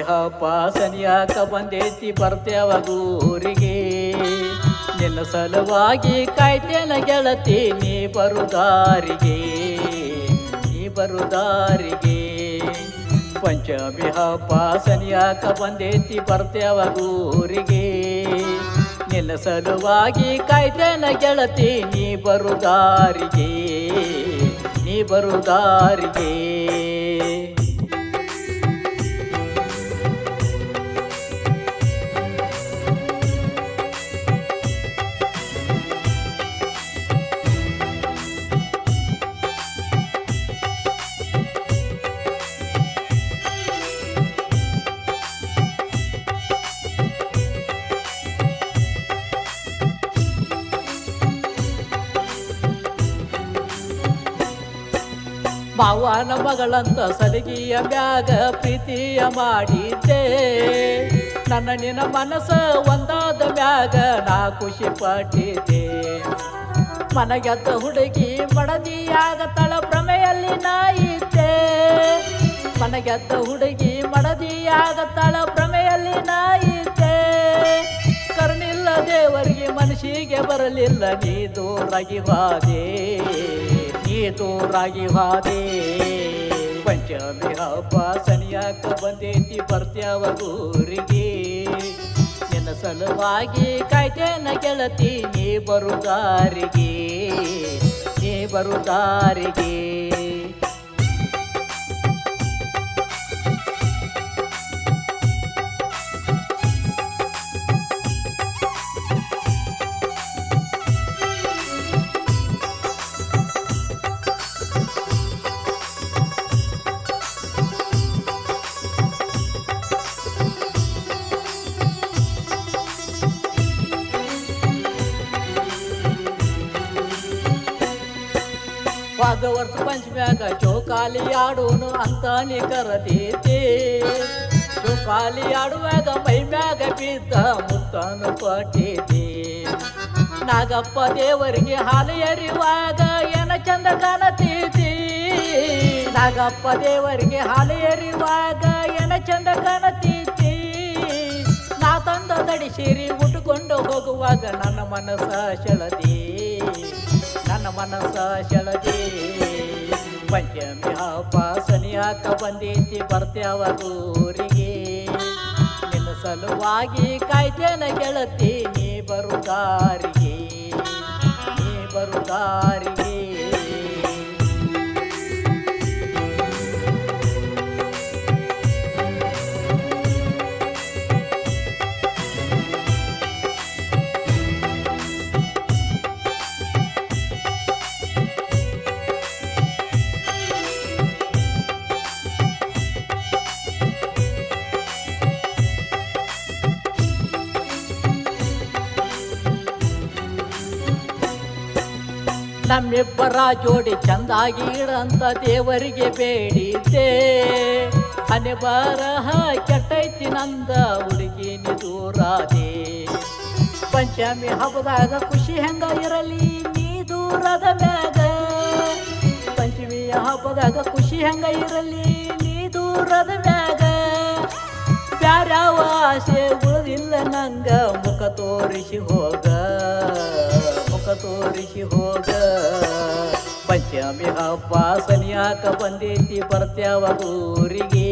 ಹಬ್ಬ ಸನಿಯಾಕ ಬಂದೈತಿ ಬರ್ತೇವ ಊರಿಗೆ ನಿನ್ನ ಸಲುವಾಗಿ ಕಾಯ್ತೇನ ಗೆಳತಿ, ನೀ ಬರುದಾರಿಗೆ. ನೀ ಬರುದಾರಿಗೆ. ಪಂಚಮಿ ಹಬ್ಬ ಸನಿಯಾಕ ಬಂದೈತಿ ಬರ್ತೇವ ಊರಿಗೆ ನಿನ್ನ ಸಲುವಾಗಿ ಕಾಯ್ತೇನ ಗೆಳತಿ, ನೀ ಬರುದಾರಿಗೆ. ನೀ ಬರುದಾರಿಗೆ. ಮಾವನ ಮಗಳಂತ ಸಲಿಗೆಯ ಬ್ಯಾಗ ಪ್ರೀತಿಯ ಮಾಡಿದ್ದೆ. ನನ್ನ ನಿನ್ನ ಮನಸ್ಸ ಒಂದಾದ ಮ್ಯಾಗ ನಾ ಖುಷಿ ಪಟ್ಟಿದ್ದೆ. ಮನಗೆದ್ದ ಹುಡುಗಿ ಮಡದಿಯಾಗತಳ ಭ್ರಮೆಯಲ್ಲಿ ನಾ ಇದ್ದೆ. ಮನಗೆದ್ದ ಹುಡುಗಿ ಮಡದಿಯಾಗತಳ ಭ್ರಮೆಯಲ್ಲಿ ನಾ ಇದ್ದೆ. ಕರ್ಣಿಲ್ಲ ದೇವರಿಗೆ ಮನಸ್ಸಿಗೆ ಬರಲಿಲ್ಲ, ನೀ ದೂರಾಗಿ ಹಾದೆ. ನೀ ದೂರಾಗಿ ಹಾದಿ ಪಂಚಮಿ ಹಬ್ಬ ಸನಿಯಾಕ ಬಂದೈತಿ ಬರ್ತ್ಯಾವ ಊರಿಗೆ. ನಿನ್ನ ಸಲುವಾಗಿ ಕಾಯ್ತೇನ ಗೆಳತಿ, ನೀ ಬರುದಾರಿಗೆ. ನೀ ಬರುದಾರಿಗೆ. ಭಾಗವರ್ತ ಪಂಚಮ್ಯಾಗ ಚೌಕಾಲಿ ಆಡೋನು ಅಂತ ನೀ ಕರದೀತಿ ಚೌಕಾಲಿ ಆಡುವಾಗ ಮೈ ಮ್ಯಾಗ ಬಿದ್ದ ಮುತ್ತನು ಪಟ್ಟಿತಿ ನಾಗಪ್ಪ ದೇವರಿಗೆ ಹಾಲು ಎರಿವಾಗ ಏನ ಚಂದ ಕಾಣತೀತಿ. ನಾಗಪ್ಪ ದೇವರಿಗೆ ಹಾಲು ಎರಿವಾಗ ಏನ ಚಂದ ಕಾಣತೀತಿ. ನಾ ತಂದ ದಡಿಸಿರಿ ಉಟ್ಕೊಂಡು ಹೋಗುವಾಗ ನನ್ನ ಮನಸ್ಸ ಸೆಳದಿ ಮನಸ್ಸ ಸೆಳದಿ ಪಂಚಮಿ ಹಬ್ಬ ಸನಿಯಾಕ ಬಂದೈತಿ ಬರ್ತೇವ ಊರಿಗೆ. ನಿನ್ನ ಸಲುವಾಗಿ ಕಾಯ್ತೇನ ಗೆಳತಿ, ನೀ ಬರುದಾರಿಗೆ. ನೀ ಬರುದಾರಿಗೆ. ನಮ್ಮಿಬ್ಬರ ಜೋಡಿ ಚಂದಾಗಿ ಇಡಂತ ದೇವರಿಗೆ ಬೇಡಿದ್ದೆ. ಹನೆ ಬರಹ ಕೆಟ್ಟೈತಿ ನಂದ ಹುಡುಗಿ ನಿದೂರಾದೆ ಪಂಚಮಿ ಹಬ್ಬದಾಗ ಖುಷಿ ಹೆಂಗ ಇರಲಿ ನೀ ದೂರದ ಮ್ಯಾಗ. ಪಂಚಮಿ ಹಬ್ಬದಾಗ ಖುಷಿ ಹೆಂಗ ಇರಲಿ ನೀ ದೂರದ ಮ್ಯಾಗ. ಪ್ಯಾರ್ಯಾವ ಆಸೆ ಉಳಿದಿಲ್ಲ ನಂಗ ಮುಖ ತೋರಿಸಿ ಹೋಗ. ತೋರಿಸಿ ಹೋಗ. ಪಂಚಮಿ ಹಬ್ಬ ಸನಿಯಾಕ ಬಂದೈತಿ, ಬರ್ತ್ಯಾವ ಊರಿಗೆ.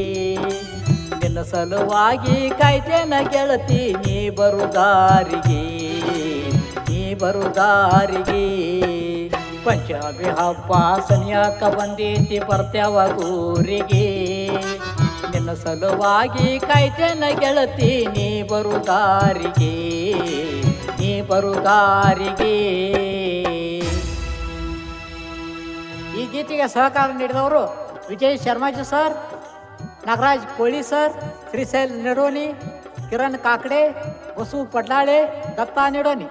ನಿನ್ನ ಸಲುವಾಗಿ ಕಾಯ್ತೇನ ಗೆಳತಿ, ನೀ ಬರುದಾರಿಗೆ ನೀ ಬರುದಾರಿಗೆ ಪಂಚಮಿ ಹಬ್ಬ ಸನಿಯಾಕ ಬಂದೈತಿ, ಬರ್ತ್ಯಾವ ಊರಿಗೆ. ನಿನ್ನ ಸಲುವಾಗಿ ಕಾಯ್ತೇನ ಗೆಳತಿ, ನೀ ಬರುದಾರಿಗೆ ನೀ ಬರುದಾರಿಗೆ ಈ ಗೀತೆಗೆ ಸಹಕಾರ ನೀಡಿದವರು ವಿಜಯ್ ಶರ್ಮಾಜಿ ಸರ್ ನಾಗರಾಜ್ ಕೋಳಿ ಸರ್ ಶ್ರೀಶೈಲ್ ನಿಡೋನಿ ಕಿರಣ್ ಕಾಕಡೆ ಬಸು ಪಡ್ಲಾಳೆ ದತ್ತಾ ನಿಡೋನಿ